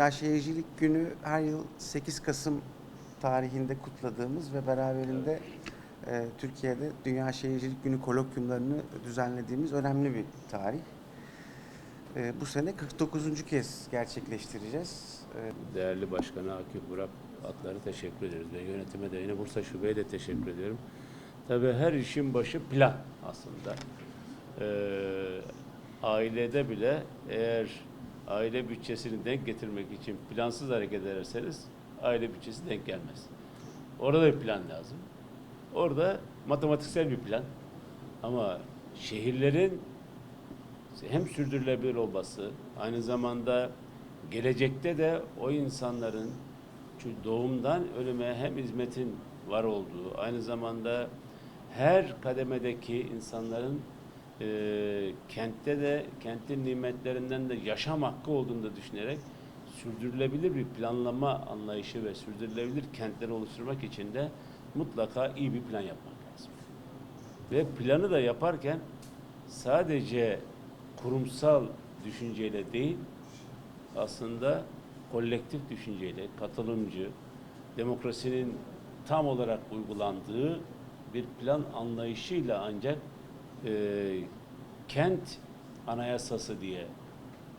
Dünya Şehircilik Günü her yıl 8 Kasım tarihinde kutladığımız ve beraberinde e, Türkiye'de Dünya Şehircilik Günü kolokyumlarını düzenlediğimiz önemli bir tarih. E, bu sene 49. kez gerçekleştireceğiz. E, Değerli Başkanı Akif Burak Atlar'a teşekkür ederiz ve yönetime de yine Bursa Şube'ye de teşekkür ediyorum. Tabii her işin başı plan aslında. Ee, ailede bile eğer aile bütçesini denk getirmek için plansız hareket ederseniz aile bütçesi denk gelmez. Orada bir plan lazım. Orada matematiksel bir plan ama şehirlerin hem sürdürülebilir olması, aynı zamanda gelecekte de o insanların doğumdan ölüme hem hizmetin var olduğu, aynı zamanda her kademedeki insanların e, kentte de kentin nimetlerinden de yaşam hakkı olduğunu da düşünerek sürdürülebilir bir planlama anlayışı ve sürdürülebilir kentleri oluşturmak için de mutlaka iyi bir plan yapmak lazım. Ve planı da yaparken sadece kurumsal düşünceyle değil, aslında kolektif düşünceyle, katılımcı, demokrasinin tam olarak uygulandığı bir plan anlayışıyla ancak e, kent anayasası diye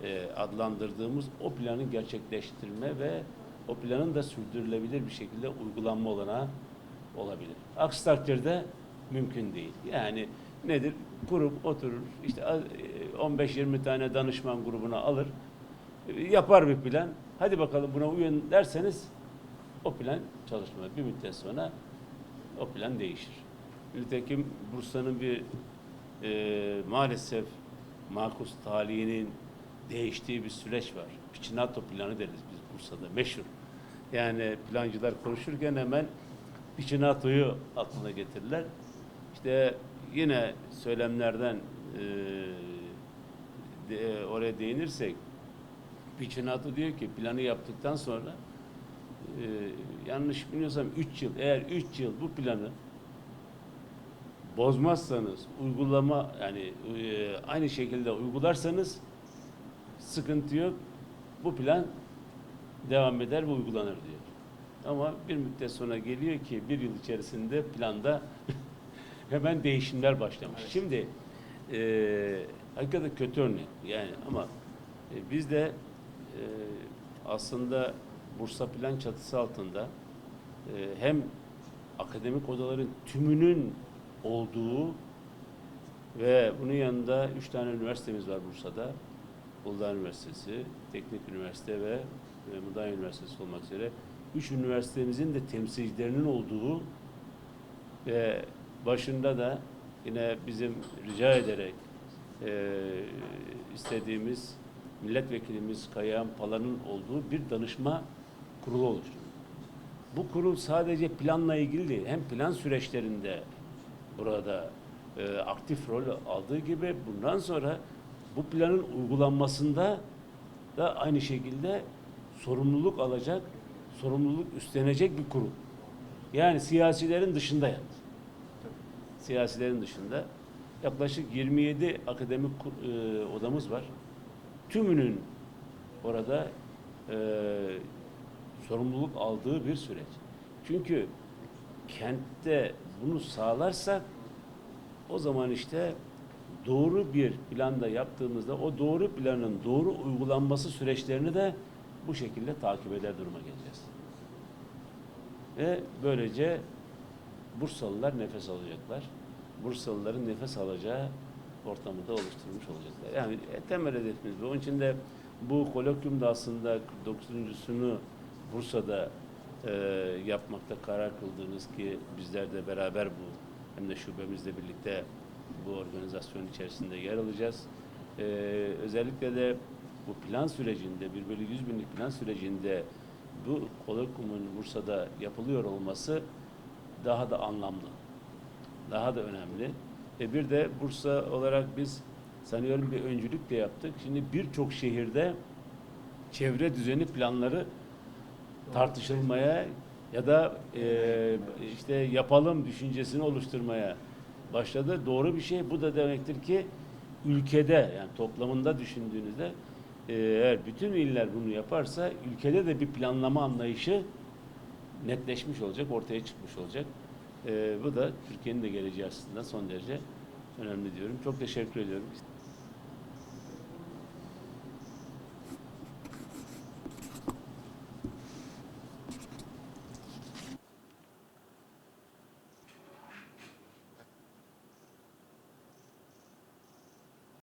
e, adlandırdığımız o planı gerçekleştirme ve o planın da sürdürülebilir bir şekilde uygulanma olanağı olabilir. Aksi takdirde mümkün değil. Yani nedir? Grup oturur, işte e, 15-20 tane danışman grubuna alır, e, yapar bir plan. Hadi bakalım buna uyun derseniz o plan çalışmaz. Bir müddet sonra o plan değişir. Nitekim Bursa'nın bir e, maalesef makus talihinin değiştiği bir süreç var. Piçinato planı deriz biz Bursa'da meşhur. Yani plancılar konuşurken hemen Piçinato'yu aklına getirirler. İşte yine söylemlerden e, de, oraya değinirsek Piçinato diyor ki planı yaptıktan sonra e, yanlış bilmiyorsam 3 yıl eğer 3 yıl bu planı bozmazsanız uygulama yani e, aynı şekilde uygularsanız sıkıntı yok. Bu plan devam eder ve uygulanır diyor. Ama bir müddet sonra geliyor ki bir yıl içerisinde planda hemen değişimler başlamış. Şimdi e, hakikaten kötü örnek yani ama e, biz de e, aslında Bursa Plan çatısı altında e, hem akademik odaların tümünün olduğu ve bunun yanında üç tane üniversitemiz var Bursa'da. Uludağ Üniversitesi, Teknik Üniversite ve e, Mudanya Üniversitesi olmak üzere üç üniversitemizin de temsilcilerinin olduğu ve başında da yine bizim rica ederek e, istediğimiz milletvekilimiz Kayahan Pala'nın olduğu bir danışma kurulu oluşturdu. Bu kurul sadece planla ilgili değil, hem plan süreçlerinde burada e, aktif rol aldığı gibi bundan sonra bu planın uygulanmasında da aynı şekilde sorumluluk alacak, sorumluluk üstlenecek bir kurul. Yani siyasilerin dışında yani. Siyasilerin dışında yaklaşık 27 akademik e, odamız var. Tümünün orada e, sorumluluk aldığı bir süreç. Çünkü kentte bunu sağlarsak o zaman işte doğru bir planda yaptığımızda o doğru planın doğru uygulanması süreçlerini de bu şekilde takip eder duruma geleceğiz. Ve böylece Bursalılar nefes alacaklar. Bursalıların nefes alacağı ortamı da oluşturmuş olacaklar. Yani e, temel hedefimiz bu. Onun için de bu kolokyumda aslında 49.sunu Bursa'da e, yapmakta karar kıldığınız ki bizler de beraber bu hem de şubemizle birlikte bu organizasyon içerisinde yer alacağız. E, özellikle de bu plan sürecinde, 1 bölü 100 binlik plan sürecinde bu kolokyumun Bursa'da yapılıyor olması daha da anlamlı, daha da önemli. E bir de Bursa olarak biz sanıyorum bir öncülük de yaptık. Şimdi birçok şehirde çevre düzeni planları tartışılmaya ya da e, işte yapalım düşüncesini oluşturmaya başladı. Doğru bir şey. Bu da demektir ki ülkede yani toplamında düşündüğünüzde e, eğer bütün iller bunu yaparsa ülkede de bir planlama anlayışı netleşmiş olacak, ortaya çıkmış olacak. E, bu da Türkiye'nin de geleceği aslında son derece önemli diyorum. Çok teşekkür ediyorum.